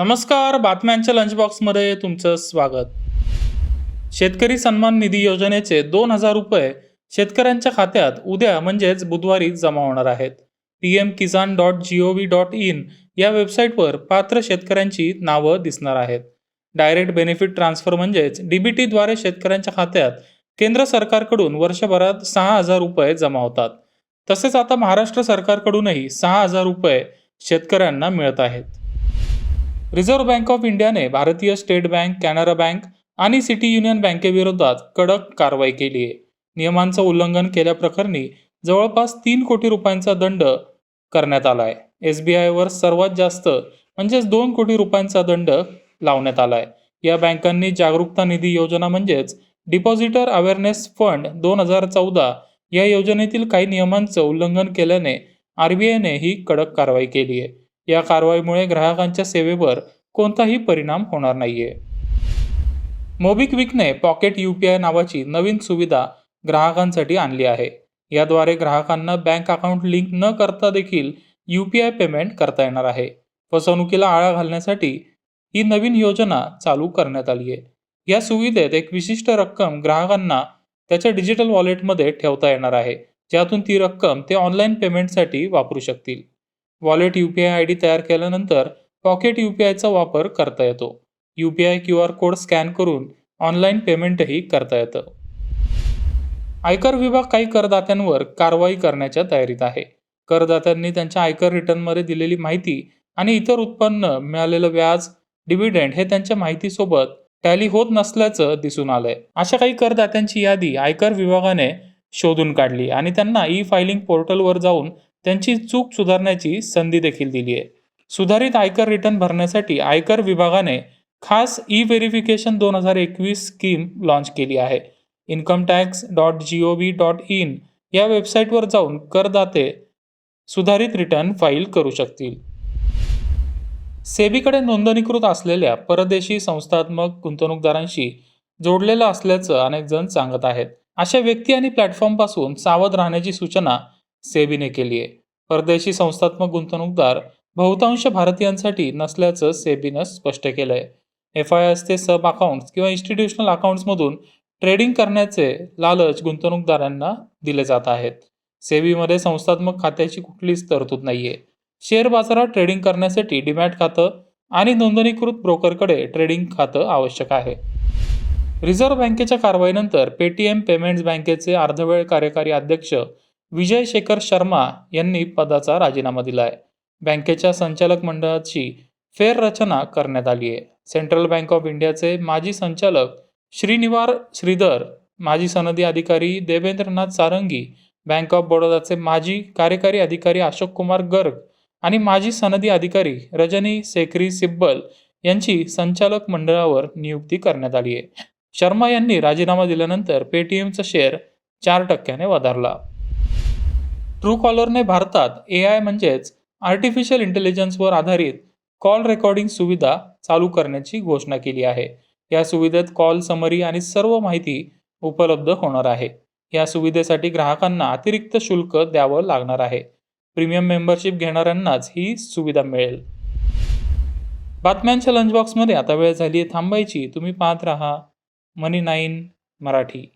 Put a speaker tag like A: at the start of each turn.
A: नमस्कार बातम्यांच्या लंच बॉक्समध्ये तुमचं स्वागत. शेतकरी सन्मान निधी योजनेचे दोन हजार रुपये शेतकऱ्यांच्या खात्यात उद्या म्हणजेच बुधवारी जमा होणार आहेत. P M Kisan dot G O V dot in या वेबसाईटवर पात्र शेतकऱ्यांची नावं दिसणार आहेत. डायरेक्ट बेनिफिट ट्रान्सफर म्हणजेच डीबीटीद्वारे शेतकऱ्यांच्या खात्यात केंद्र सरकारकडून वर्षभरात सहा हजार रुपये जमा होतात. तसेच आता महाराष्ट्र सरकारकडूनही सहा हजार रुपये शेतकऱ्यांना मिळत आहेत. रिझर्व्ह बँक ऑफ इंडियाने Bharatiya state bank Canara bank आणि सिटी युनियन बँकेविरोधात कडक कारवाई केली आहे. नियमांचं उल्लंघन केल्याप्रकरणी जवळपास तीन कोटी रुपयांचा दंड करण्यात आला आहे. एस बी आयवर सर्वात जास्त म्हणजेच दोन कोटी रुपयांचा दंड लावण्यात आला आहे. या बँकांनी जागरूकता निधी योजना म्हणजेच डिपॉझिटर अवेअरनेस फंड दोन हजार चौदा या योजनेतील काही नियमांचं उल्लंघन केल्याने आर बी आयने ही कडक कारवाई केली आहे. या कारवाईमुळे ग्राहकांच्या सेवेवर कोणताही परिणाम होणार नाहीये. मोबिक्विकने पॉकेट यू पी आय नावाची नवीन सुविधा ग्राहकांसाठी आणली आहे. याद्वारे ग्राहकांना बँक अकाउंट लिंक न करता देखील यू पी आय पेमेंट करता येणार आहे. फसवणुकीला आळा घालण्यासाठी ही नवीन योजना चालू करण्यात आली आहे. या सुविधेत एक विशिष्ट रक्कम ग्राहकांना त्याच्या डिजिटल वॉलेटमध्ये ठेवता येणार आहे ज्यातून ती रक्कम ते ऑनलाईन पेमेंटसाठी वापरू शकतील. Wallet U P I I D तयार केल्यानंतर पॉकेट यू पी आयचा वापर करता येतो. U P I Q R code scan करून ऑनलाईन पेमेंटही करता येतं. आयकर विभाग काही करदात्यांवर कारवाई करण्याच्या तयारीत आहे. करदात्यांनी त्यांच्या आयकर रिटर्नमध्ये दिलेली माहिती आणि इतर उत्पन्न मिळालेलं व्याज डिव्हिडंड हे त्यांच्या माहितीसोबत टॅली होत नसल्याचं दिसून आलंय. अशा काही करदात्यांची यादी आयकर विभागाने शोधून काढली आणि त्यांना ई फायलिंग पोर्टलवर जाऊन त्यांची चूक सुधारण्याची संधी देखील दिली आहे. सुधारित आयकर रिटर्न भरण्यासाठी आयकर विभागाने खास ई व्हेरिफिकेशन दोन हजार एकवीस स्कीम लॉन्च केली आहे. Income tax dot G O V dot in या वेबसाईटवर जाऊन करदाते सुधारित रिटर्न फाईल करू शकतील. सेबीकडे नोंदणीकृत असलेल्या परदेशी संस्थात्मक गुंतवणूकदारांशी जोडलेलं असल्याचं अनेक जण सांगत आहेत. अशा व्यक्ती आणि प्लॅटफॉर्मपासून सावध राहण्याची सूचना सेबीने केली आहे. परदेशी संस्थात्मक गुंतवणूकदार बहुतांश भारतीयांसाठी नसल्याचं सेबीनं स्पष्ट केलं आहे एफ आय एस ते सब अकाउंट्स किंवा इन्स्टिट्यूशनल अकाउंट्समधून ट्रेडिंग करण्याचे लालच गुंतवणूकदारांना दिले जात आहेत. सेबीमध्ये संस्थात्मक खात्याची कुठलीच तरतूद नाहीये. शेअर बाजारात ट्रेडिंग करण्यासाठी डीमॅट खातं आणि नोंदणीकृत ब्रोकरकडे ट्रेडिंग खातं आवश्यक आहे. रिझर्व्ह बँकेच्या कारवाईनंतर पेटीएम पेमेंट्स बँकेचे अर्धवेळ कार्यकारी अध्यक्ष विजय शेखर शर्मा यांनी पदाचा राजीनामा दिला आहे बँकेच्या संचालक मंडळाची फेररचना करण्यात आली आहे. सेंट्रल बँक ऑफ इंडियाचे माजी संचालक श्रीनिवार श्रीधर माजी सनदी अधिकारी देवेंद्रनाथ सारंगी बँक ऑफ बडोदाचे माजी कार्यकारी अधिकारी अशोक कुमार गर्ग आणि माजी सनदी अधिकारी रजनी सेखरी सिब्बल यांची संचालक मंडळावर नियुक्ती करण्यात आली आहे. शर्मा यांनी राजीनामा दिल्यानंतर पेटीएमचा शेअर चार टक्क्याने वधारला. ट्रू कॉलरने भारतात ए आय म्हणजेच आर्टिफिशियल इंटेलिजन्सवर आधारित कॉल रेकॉर्डिंग सुविधा चालू करण्याची घोषणा केली आहे. या सुविधेत कॉल समरी आणि सर्व माहिती उपलब्ध होणार आहे. या सुविधेसाठी ग्राहकांना अतिरिक्त शुल्क द्यावं लागणार आहे. प्रीमियम मेंबरशिप घेणाऱ्यांनाच ही सुविधा मिळेल. बातम्यांच्या लंच बॉक्समध्ये आता वेळ झाली आहे थांबायची. तुम्ही पाहत राहा. Money nine Marathi.